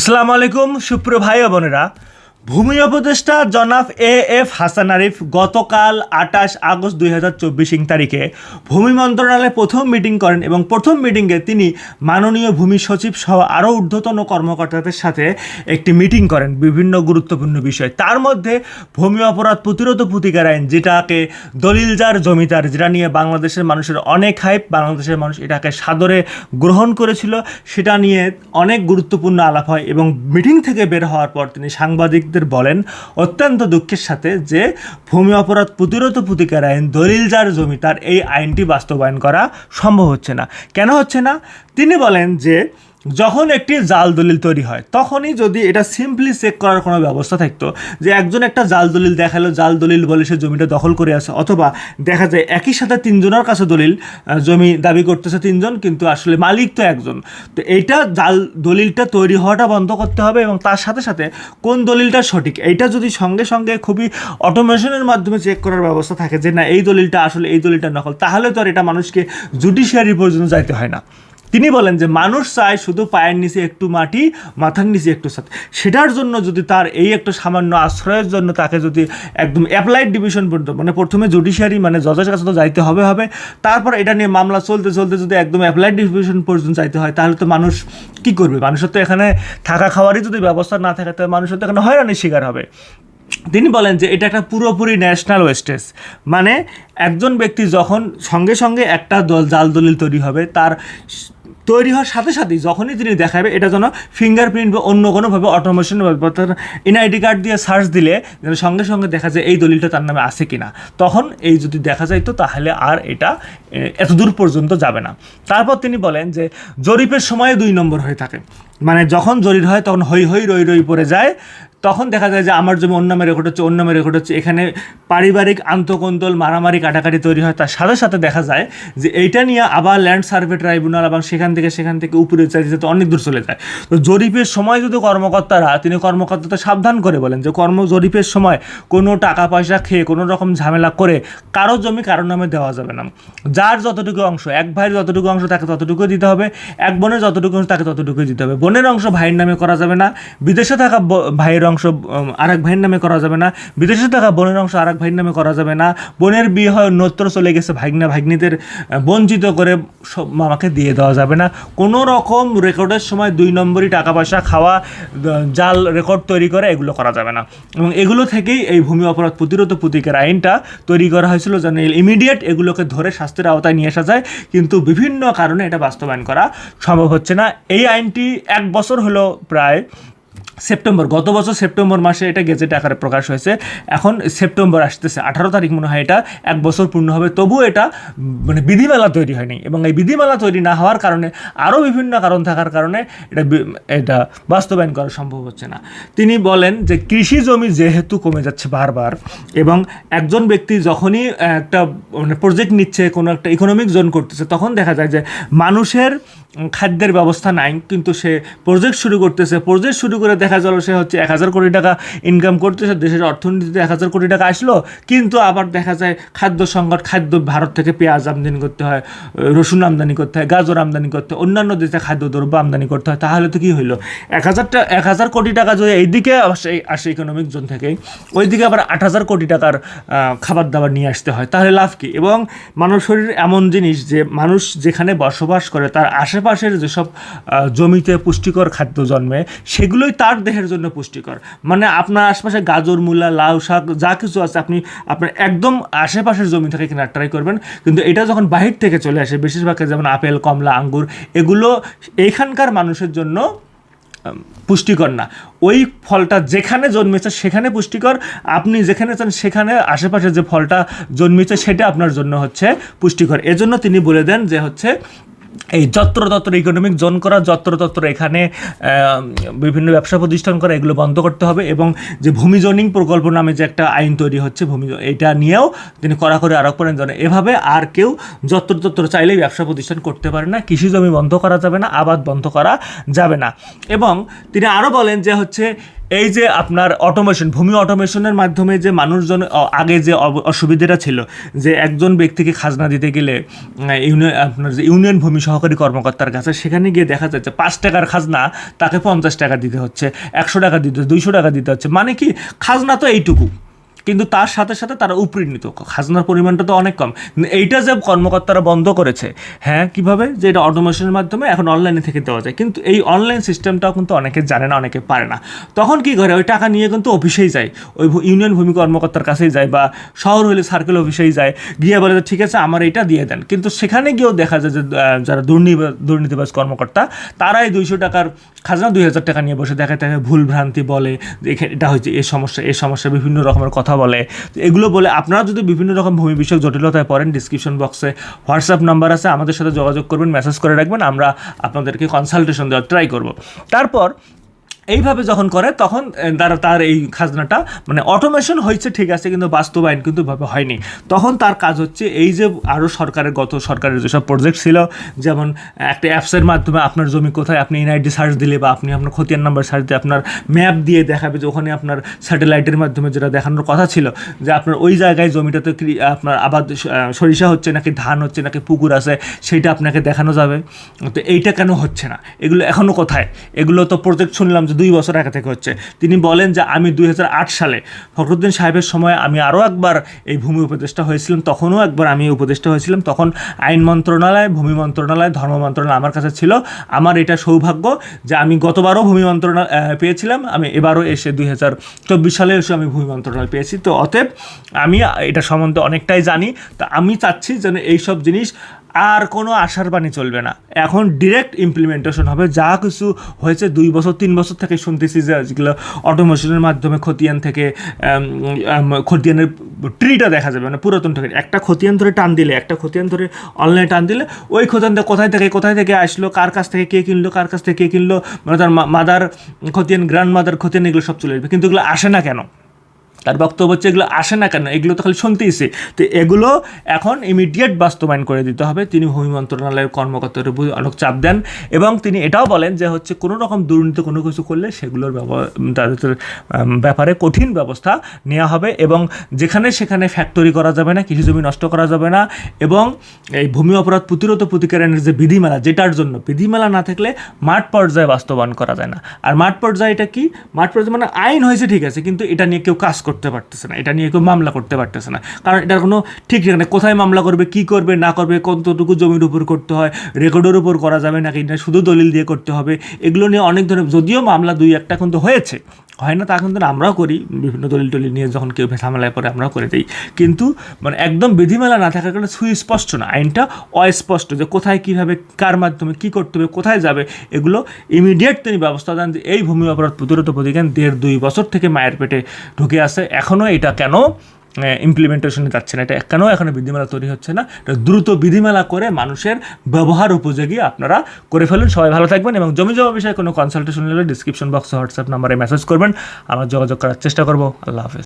আসসালামু আলাইকুম সুপ্র ভাই বোনেরা। ভূমি উপদেষ্টা জনাব এ এফ হাসান আরিফ গতকাল আঠাশ আগস্ট দুই হাজার চব্বিশ তারিখে ভূমি মন্ত্রণালয়ে প্রথম মিটিং করেন এবং প্রথম মিটিংয়ে তিনি মাননীয় ভূমি সচিব সহ আরও ঊর্ধ্বতন কর্মকর্তাদের সাথে একটি মিটিং করেন বিভিন্ন গুরুত্বপূর্ণ বিষয়। তার মধ্যে ভূমি অপরাধ প্রতিরোধ প্রতিকার আইন, যেটাকে দলিলজার জমিদার যেটা নিয়ে বাংলাদেশের মানুষের অনেক হাইপ বাংলাদেশের মানুষ এটাকে সাদরে গ্রহণ করেছিল, সেটা নিয়ে অনেক গুরুত্বপূর্ণ আলাপ হয় এবং মিটিং থেকে বের হওয়ার পর তিনি সাংবাদিকদের বলেন, অত্যন্ত দুঃখের সাথে যে ভূমি অপরাধ প্রতিরোধ প্রতিকার আইন দলিল যার জমি, তার এই আইনটি বাস্তবায়ন করা সম্ভব হচ্ছে না। কেন হচ্ছে না? তিনি বলেন যে যখন একটি জাল দলিল তৈরি হয়, তখনই যদি এটা সিম্পলি চেক করার কোনো ব্যবস্থা থাকতো, যে একজন একটা জাল দলিল দেখাল, জাল দলিল বলে সে জমিটা দখল করে আছে, অথবা দেখা যায় একই সাথে তিনজনের কাছে দলিল জমি দাবি করতেছে তিনজন, কিন্তু আসলে মালিক তো একজন। তো এইটা জাল দলিলটা তৈরি হওয়াটা বন্ধ করতে হবে এবং তার সাথে সাথে কোন দলিলটা সঠিক, এইটা যদি সঙ্গে সঙ্গে খুবই অটোমেশনের মাধ্যমে চেক করার ব্যবস্থা থাকে যে না, এই দলিলটা আসলে এই দলিলটা নকল, তাহলে তো আর এটা মানুষকে জুডিশিয়ারি পর্যন্ত যাইতে হয় না। তিনি বলেন যে মানুষ চায় শুধু পায়ের নিচে একটু মাটি, মাথার নিচে একটু সাথে সেটার জন্য যদি তার এই একটা সামান্য আশ্রয়ের জন্য তাকে যদি একদম অ্যাপ্লাইড ডিভিশন পর্যন্ত মানে প্রথমে জুডিশিয়ারি মানে জজের কাছে তো যাইতে হবে হবে। তারপর এটা নিয়ে মামলা চলতে চলতে যদি একদম অ্যাপ্লাইড ডিভিশন পর্যন্ত যাইতে হয়, তাহলে তো মানুষ কি করবে? মানুষের তো এখানে থাকা খাওয়ারই যদি ব্যবস্থা না থাকে, তাহলে মানুষের তো এখানে হয়রানির শিকার হবে। তিনি বলেন যে এটা একটা পুরোপুরি ন্যাশনাল ওয়েস্টেজ মানে একজন ব্যক্তি যখন সঙ্গে সঙ্গে একটা দল, জাল, দলিল তৈরি হবে, তার তৈরি হওয়ার সাথে সাথেই যখনই তিনি দেখাবে, এটা যেন ফিঙ্গারপ্রিন্ট বা অন্য কোনোভাবে অটোমেশন এনআইডি কার্ড দিয়ে সার্চ দিলে যেন সঙ্গে সঙ্গে দেখা যায় এই দলিলটা তার নামে আছে কিনা। তখন এই যদি দেখা যায় তো তাহলে আর এটা এত দূর পর্যন্ত যাবে না। তারপর তিনি বলেন যে, জরিপের সময় দুই নম্বর হয়ে থাকে। মানে যখন জরির হয়, তখন হই হই রই রই পড়ে যায়। তখন দেখা যায় যে আমার জমি অন্য নামে রেকর্ড হচ্ছে অন্য নামে রেকর্ড হচ্ছে। এখানে পারিবারিক আন্তকন্তল মারামারি কাটাকাটি তৈরি হয়। তার সাথে সাথে দেখা যায় যে এইটা নিয়ে আবার ল্যান্ড সার্ভে ট্রাইব্যুনাল এবং সেখান থেকে সেখান থেকে উপরে চাইতে যেতে অনেক দূর চলে যায়। তো জরিপের সময় যদি কর্মকর্তারা, তিনি কর্মকর্তাদের সাবধান করে বলেন যে কর্ম জরিপের সময় কোনো টাকা পয়সা খেয়ে কোনো রকম ঝামেলা করে কারও জমি কারোর নামে দেওয়া যাবে না। যার যতটুকু অংশ, এক ভাইয়ের যতটুকু অংশ তাকে ততটুকু দিতে হবে, এক বোনের যতটুকু অংশ তাকে ততটুকুই দিতে হবে। বোনের অংশ ভাইয়ের নামে করা যাবে না। বিদেশে থাকা ভাইয়ের অংশ আরেক ভাইয়ের নামে করা যাবে না। বিদেশে থাকা বোনের অংশ আরেক ভাইয়ের নামে করা যাবে না। বোনের বিয়ে হয় অন্যত্র চলে গেছে ভাগ্না ভাগ্নিদের বঞ্চিত করে সব মামাকে দিয়ে দেওয়া যাবে না। কোনো রকম রেকর্ডের সময় দুই নম্বরই টাকা পয়সা খাওয়া জাল রেকর্ড তৈরি করে এগুলো করা যাবে না। এবং এগুলো থেকেই এই ভূমি অপরাধ প্রতিরোধ প্রতিকার আইনটা তৈরি করা হয়েছিল যেন ইমিডিয়েট এগুলোকে ধরে শাস্তির আওতায় নিয়ে আসা যায়। কিন্তু বিভিন্ন কারণে এটা বাস্তবায়ন করা সম্ভব হচ্ছে না। এই আইনটি এক বছর হলো প্রায়। সেপ্টেম্বর, গত বছর সেপ্টেম্বর মাসে এটা গেজেট আকারে প্রকাশ হয়েছে। এখন সেপ্টেম্বর আসতেছে, আঠারো তারিখ মনে হয় এটা, এক বছর পূর্ণ হবে। তবুও এটা মানে বিধিমালা তৈরি হয়নি এবং এই বিধিমালা তৈরি না হওয়ার কারণে আরও বিভিন্ন কারণ থাকার কারণে এটা এটা বাস্তবায়ন করা সম্ভব হচ্ছে না। তিনি বলেন যে কৃষি জমি যেহেতু কমে যাচ্ছে বারবার এবং একজন ব্যক্তি যখনই একটা মানে প্রজেক্ট নিচ্ছে, কোনো একটা ইকোনমিক জোন করতেছে, তখন দেখা যায় যে মানুষের খাদ্যের ব্যবস্থা নাই, কিন্তু সে প্রজেক্ট শুরু করতেছে। প্রজেক্ট শুরু করে দেখা গেল সে হচ্ছে এক হাজার কোটি টাকা ইনকাম করতেছে, দেশের অর্থনীতিতে এক হাজার কোটি টাকা আসলো, কিন্তু আবার দেখা যায় খাদ্য সংকট, খাদ্য ভারত থেকে পেঁয়াজ আমদানি করতে হয়, রসুন আমদানি করতে হয়, গাজর আমদানি করতে হয়, অন্যান্য দেশে খাদ্যদ্রব্য আমদানি করতে হয়, তাহলে তো কী হইল? এক হাজারটা এক হাজার কোটি টাকা যদি এইদিকে আসে আসে ইকোনমিক জোন থেকে ওইদিকে আবার আট হাজার কোটি টাকার খাবার দাবার নিয়ে আসতে হয়, তাহলে লাভ কী? এবং মানব শরীর এমন জিনিস যে মানুষ যেখানে বসবাস করে, তার আশেপাশের যেসব জমিতে পুষ্টিকর খাদ্য জন্মে, সেগুলোই তার দেহের জন্য পুষ্টিকর। মানে আপনার আশেপাশে গাজর, মূলা, লাউ শাক যা কিছু আছে আপনি, আপনার একদম আশেপাশের জমি থেকে কেনার ট্রাই করবেন। কিন্তু এটা যখন বাহির থেকে চলে আসে বেশিরভাগ যেমন আপেল, কমলা, আঙ্গুর, এগুলো এইখানকার মানুষের জন্য পুষ্টিকর না। ওই ফলটা যেখানে জন্মেছে সেখানে পুষ্টিকর। আপনি যেখানে চান সেখানে আশেপাশে যে ফলটা জন্মেছে সেটা আপনার জন্য হচ্ছে পুষ্টিকর। এজন্য তিনি বলে দেন যে হচ্ছে এই যত্রতত্র ইকোনমিক জোন করা যত্রতত্র এখানে বিভিন্ন ব্যবসা প্রতিষ্ঠান করা, এগুলো বন্ধ করতে হবে এবং যে ভূমি জোনিং প্রকল্প নামে যে একটা আইন তৈরি হচ্ছে, ভূমি এটা নিয়েও তিনি কড়া করে আরোপ করেন যেন এভাবে আর কেউ যত্রতত্র চাইলেই ব্যবসা প্রতিষ্ঠান করতে পারে না, কৃষি জমি বন্ধ করা যাবে না, আবাদ বন্ধ করা যাবে না। এবং তিনি আরও বলেন যে হচ্ছে এই যে আপনার অটোমেশন ভূমি অটোমেশনের মাধ্যমে যে মানুষজন আগে যে অসুবিধাটা ছিল, যে একজন ব্যক্তিকে খাজনা দিতে গেলে ইউনিয়ন আপনার যে ইউনিয়ন ভূমি সহকারী কর্মকর্তার কাছে, সেখানে গিয়ে দেখা যাচ্ছে পাঁচ টাকার খাজনা তাকে পঞ্চাশ টাকা দিতে হচ্ছে, একশো টাকা দিতে হচ্ছে, দুইশো টাকা দিতে হচ্ছে। মানে কি, খাজনা তো এইটুকু। কিন্তু তার সাথে সাথে তারা উপকৃত খাজনার পরিমাণটা তো অনেক কম। এইটা যে কর্মকর্তারা বন্ধ করেছে হ্যাঁ কীভাবে? যে এটা অটোমেশনের মাধ্যমে এখন অনলাইনে থেকে দেওয়া যায়। কিন্তু এই অনলাইন সিস্টেমটাও কিন্তু অনেকে জানে না, অনেকে পারে না। তখন কি করে? ওই টাকা নিয়ে কিন্তু অফিসেই যায়। ওই ইউনিয়ন ভূমি কর্মকর্তার কাছেই যায় বা শহর হলে সার্কেল অফিসেই যায়। গিয়ে বলে যে, ঠিক আছে, আমার এটা দিয়ে দেন। কিন্তু সেখানে গিয়েও দেখা যায় যে যারা দুর্নীতি দুর্নীতিবাজ কর্মকর্তা, তারাই দুইশো টাকার খাজনা দুই হাজার টাকা নিয়ে বসে। দেখা থাকে ভুল ভ্রান্তি বলে এটা হয়েছে এই সমস্যা এই সমস্যা, বিভিন্ন রকমের কথা বলে। তো এগুলো বলে আপনারা যদি বিভিন্ন রকম ভূমি বিষয়ক জটিলতায় পড়েন ডিসক্রিপশন বক্সে হোয়াটসঅ্যাপ নাম্বার আছে, আমাদের সাথে যোগাযোগ করবেন মেসেজ করে রাখবেন, আমরা আপনাদেরকে কনসালটেশন দেওয়ার ট্রাই করব। তারপর এইভাবে যখন করে, তখন তারা, তার এই খাজনাটা মানে অটোমেশন হয়েছে, ঠিক আছে, কিন্তু বাস্তবায়ন কিন্তু ভাবে হয়নি। তখন তার কাজ হচ্ছে, এই যে আরও সরকারের, গত সরকারের যেসব প্রজেক্ট ছিল, যেমন, একটা অ্যাপসের মাধ্যমে আপনার জমি কোথায়, আপনি এনআইডি সার্চ দিলে বা আপনি আপনার খতিয়ান নাম্বার সার্চ দিয়ে আপনার ম্যাপ দিয়ে দেখাবে যে ওখানে আপনার স্যাটেলাইটের মাধ্যমে যেটা দেখানোর কথা ছিল, যে আপনার ওই জায়গায় জমিটাতে আপনার আবাদ সরিষা হচ্ছে নাকি ধান হচ্ছে নাকি পুকুর আছে সেইটা আপনাকে দেখানো যাবে। তো এইটা কেন হচ্ছে না? এগুলো এখনও কোথায়? এগুলো তো প্রজেক্ট শুনলাম যে দুই বছর আগে থেকে হচ্ছে। তিনি বলেন যে, আমি দুই হাজার আট সালে ফখরুদ্দিন সাহেবের সময় আমি আরও একবার এই ভূমি উপদেষ্টা হয়েছিলাম, তখনও একবার আমি উপদেষ্টা হয়েছিলাম। তখন আইন মন্ত্রণালয়, ভূমি মন্ত্রণালয়, ধর্ম মন্ত্রণালয় আমার কাছে ছিল। আমার এটা সৌভাগ্য যে, আমি গতবারও ভূমি মন্ত্রণালয় পেয়েছিলাম। আমি এবারও এসে দুই হাজার চব্বিশ সালে এসে আমি ভূমি মন্ত্রণালয় পেয়েছি। তো অতএব আমি এটা সম্বন্ধে অনেকটাই জানি। তা আমি চাচ্ছি যেন এইসব জিনিস আর কোনো আশার বাণী চলবে না। এখন ডিরেক্ট ইমপ্লিমেন্টেশন হবে। যা কিছু হয়েছে দুই বছর, তিন বছর থেকে শুনতেছি যে যেগুলো অটোমেশনের মাধ্যমে খতিয়ান থেকে খতিয়ানের ট্রিটা দেখা যাবে মানে পুরাতন থেকে একটা খতিয়ান ধরে টান দিলে, একটা খতিয়ান ধরে অনলাইনে টান দিলে, ওই খতিয়ানটা কোথায় থেকে কোথায় থেকে আসলো, কার কাছ থেকে কে কিনলো, কার কাছ থেকে কে কিনলো মানে তার মাদার খতিয়ান গ্র্যান্ড মাদার খতিয়ান, এগুলো সব চলে আসবে। কিন্তু এগুলো আসে না কেন? তার বক্তব্য হচ্ছে এগুলো আসে না কেন? এগুলো তো খালি শুনতেইছে। তো এগুলো এখন ইমিডিয়েট বাস্তবায়ন করে দিতে হবে। তিনি ভূমি মন্ত্রণালয়ের কর্মকর্তার উপর অনেক চাপ দেন এবং তিনি এটাও বলেন যে হচ্ছে কোনো রকম দুর্নীতি, কোনো কিছু করলে সেগুলোর তাদের ব্যাপারে কঠিন ব্যবস্থা নেওয়া হবে এবং যেখানে সেখানে ফ্যাক্টরি করা যাবে না, কৃষি জমি নষ্ট করা যাবে না এবং এই ভূমি অপরাধ প্রতিরোধ প্রতিকারের যে বিধিমেলা, যেটার জন্য বিধিমেলা না থাকলে মাঠ পর্যায়ে বাস্তবায়ন করা যায় না। আর মাঠ পর্যায়ে এটা কি? মাঠ পর্যায়ে মানে আইন হয়েছে ঠিক আছে, কিন্তু এটা নিয়ে কেউ কাজ করতে পারতেছে না। এটা নিয়ে কেউ মামলা করতে পারতেছে না। কারণ এটার কোনো ঠিক নেই। কোথায় মামলা করবে, কি করবে, না করবে, কতটুকু জমির উপর করতে হয়, রেকর্ডের উপর করা যাবে নাকি, না শুধু দলিল দিয়ে করতে হবে, এগুলো নিয়ে অনেক ধরনের যদিও মামলা দুই একটা কিন্তু হয়েছে হয় না, তা কিন্তু আমরাও করি, বিভিন্ন দলিল টলিল নিয়ে যখন কেউ ঝামেলায় পরে আমরাও করে দিই। কিন্তু মানে একদম বিধিমেলা না থাকার কারণে সুস্পষ্ট না, আইনটা অস্পষ্ট যে কোথায় কীভাবে, কার মাধ্যমে, কী করতে হবে, কোথায় যাবে, এগুলো ইমিডিয়েট তিনি ব্যবস্থা দেন যে এই ভূমি অপরাধ প্রতিরোধ প্রতিজ্ঞান দেড় দুই বছর থেকে মায়ের পেটে ঢুকে আসে এখনও এটা কেন ইমপ্লিমেন্টেশনে যাচ্ছে না। এটা কেন এখনও বিধিমালা তৈরি হচ্ছে না? এটা দ্রুত বিধিমালা করে মানুষের ব্যবহার উপযোগী আপনারা করে ফেলুন। সবাই ভালো থাকবেন এবং জমি জমা বিষয়ে কোনো কনসালটেশন নিলে ডিসক্রিপশন বক্সে হোয়াটসঅ্যাপ নাম্বারে মেসেজ করবেন। আমরা যোগাযোগ করার চেষ্টা করব। আল্লাহ হাফেজ।